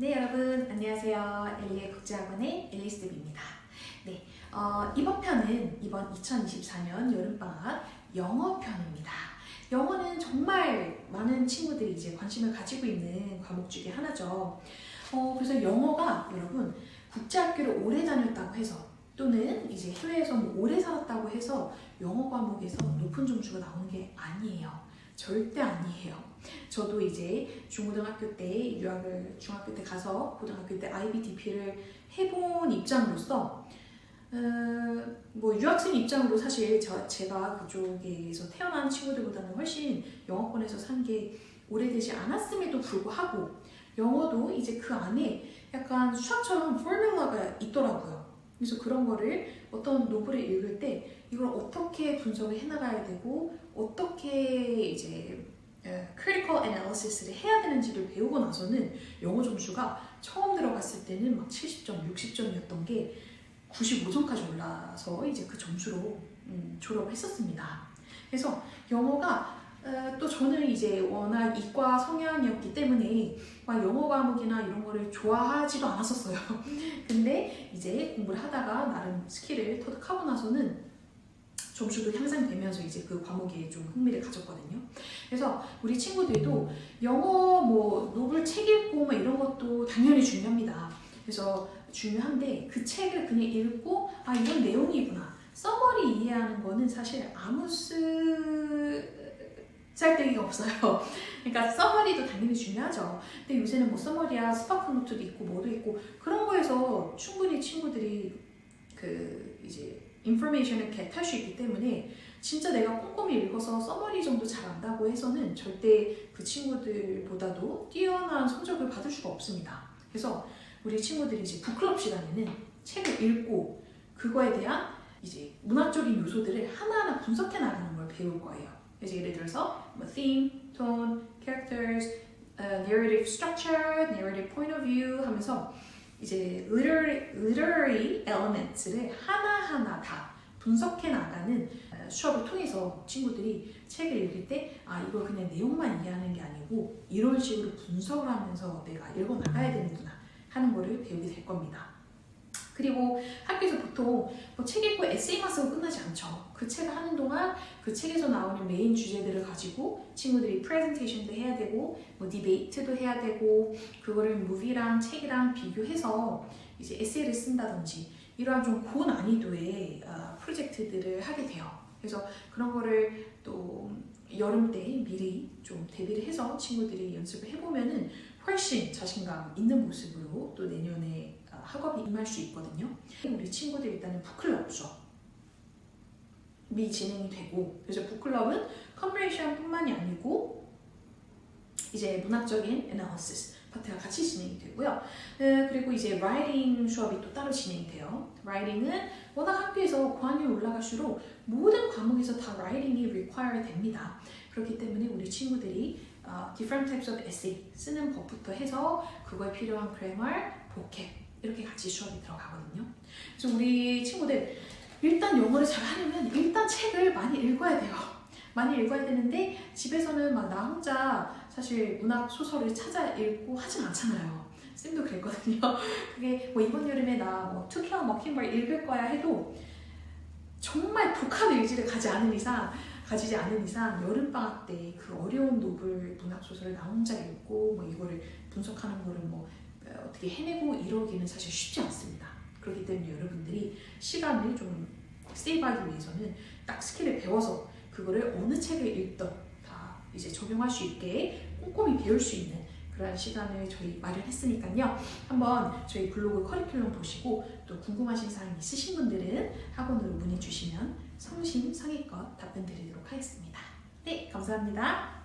네 여러분 안녕하세요 엘리의 국제학원의 엘리스입니다. 네 어, 이번 편은 이번 2024년 여름방학 영어 편입니다. 영어는 정말 많은 친구들이 이제 관심을 가지고 있는 과목 중에 하나죠. 어, 그래서 영어가 여러분 국제학교를 오래 다녔다고 해서 또는 이제 해외에서 뭐 오래 살았다고 해서 영어 과목에서 높은 점수가 나오는 게 아니에요. 절대 아니에요. 저도 이제 중고등학교 때 유학을 중학교 때 가서 고등학교 때 IBDP를 해본 입장으로서 어, 뭐 유학생 입장으로 사실 저, 제가 그쪽에서 태어난 친구들보다는 훨씬 영어권에서 산 게 오래되지 않았음에도 불구하고 영어도 이제 그 안에 약간 수학처럼 포뮬러가 있더라고요. 그래서 그런 거를 어떤 노블을 읽을 때 이걸 어떻게 분석을 해나가야 되고 어떻게 이제 critical analysis를 해야 되는지를 배우고 나서는 영어 점수가 처음 들어갔을 때는 막 70점, 60점이었던 게 95점까지 올라서 이제 그 점수로 음, 졸업을 했었습니다. 그래서 영어가 어, 또 저는 이제 워낙 이과 성향이었기 때문에 막 영어 과목이나 이런 거를 좋아하지도 않았었어요. 근데 이제 공부를 하다가 나름 스킬을 터득하고 나서는 점수도 향상되면서 이제 그 과목에 좀 흥미를 가졌거든요. 그래서 우리 친구들도 영어 뭐 노블 책 읽고 뭐 이런 것도 당연히 중요합니다. 그래서 중요한데 그 책을 그냥 읽고 아 이런 내용이구나. 써머리 이해하는 거는 사실 아무 쓰 쌀데기가 없어요. 그러니까 써머리도 당연히 중요하죠. 근데 요새는 뭐 써머리야 스파크 노트도 있고 뭐도 있고 그런 거에서 충분히 친구들이 그 이제 인포메이션을 겟할 수 있기 때문에 진짜 내가 꼼꼼히 읽어서 써머리 정도 잘 안다고 해서는 절대 그 친구들보다도 뛰어난 성적을 받을 수가 없습니다. 그래서 우리 친구들이 이제 북클럽 시간에는 책을 읽고 그거에 대한 이제 문학적인 요소들을 하나하나 분석해 나가는 걸 배울 거예요. 그래서 예를 들어서 뭐 theme, tone, characters, uh, narrative structure, narrative point of view 하면서 이제 literary, literary elements를 하나하나 다 분석해 나가는 수업을 통해서 친구들이 책을 읽을 때 아 이걸 그냥 내용만 이해하는 게 아니고 이런 식으로 분석을 하면서 내가 읽어 나가야 되는구나 하는 거를 배우게 될 겁니다. 그리고 학교에서 보통 뭐 책 읽고 에세이만 쓰고 끝나지 않죠. 그 책을 하는 동안 그 책에서 나오는 메인 주제들을 가지고 친구들이 프레젠테이션도 해야 되고 뭐 디베이트도 해야 되고 그거를 무비랑 책이랑 비교해서 이제 에세이를 쓴다든지 이러한 좀 고난이도의 어, 프로젝트들을 하게 돼요. 그래서 그런 거를 또 여름 때 미리 좀 대비를 해서 친구들이 연습을 해보면은 훨씬 자신감 있는 모습으로 또 내년에 학업이 임할 수 있거든요. 우리 친구들 일단은 북클럽 수업이 진행이 되고 그래서 북클럽은 컨버레이션뿐만이 아니고 이제 문학적인 애널리시스 파트가 같이 진행이 되고요. 그리고 이제 라이팅 수업이 또 따로 진행이 돼요. 라이팅은 워낙 학교에서 고학년이 올라갈수록 모든 과목에서 다 라이팅이 require 됩니다. 그렇기 때문에 우리 친구들이 uh, different types of essay 쓰는 법부터 해서 그거에 필요한 grammar, vocab 이렇게 같이 수업이 들어가거든요. 그래서 우리 친구들 일단 영어를 잘 하려면 일단 책을 많이 읽어야 돼요. 많이 읽어야 되는데 집에서는 막 나 혼자 사실 문학 소설을 찾아 읽고 하진 않잖아요. 쌤도 그랬거든요. 그게 뭐 이번 여름에 나뭐 투키와 머킹벌 읽을 거야 해도 정말 독한 의지를 가지 않은 이상 가지지 않은 이상 여름 방학 때 그 어려운 노블 문학 소설을 나 혼자 읽고 뭐 이거를 분석하는 거를 뭐 어떻게 해내고 이러기는 사실 쉽지 않습니다. 그렇기 때문에 여러분들이 시간을 좀 세이브하기 위해서는 딱 스킬을 배워서 그거를 어느 책을 읽던 다 이제 적용할 수 있게 꼼꼼히 배울 수 있는 그런 시간을 저희 마련했으니까요. 한번 저희 블로그 커리큘럼 보시고 또 궁금하신 사항 있으신 분들은 학원으로 문의 주시면 성심 성의껏 답변 드리도록 하겠습니다. 네, 감사합니다.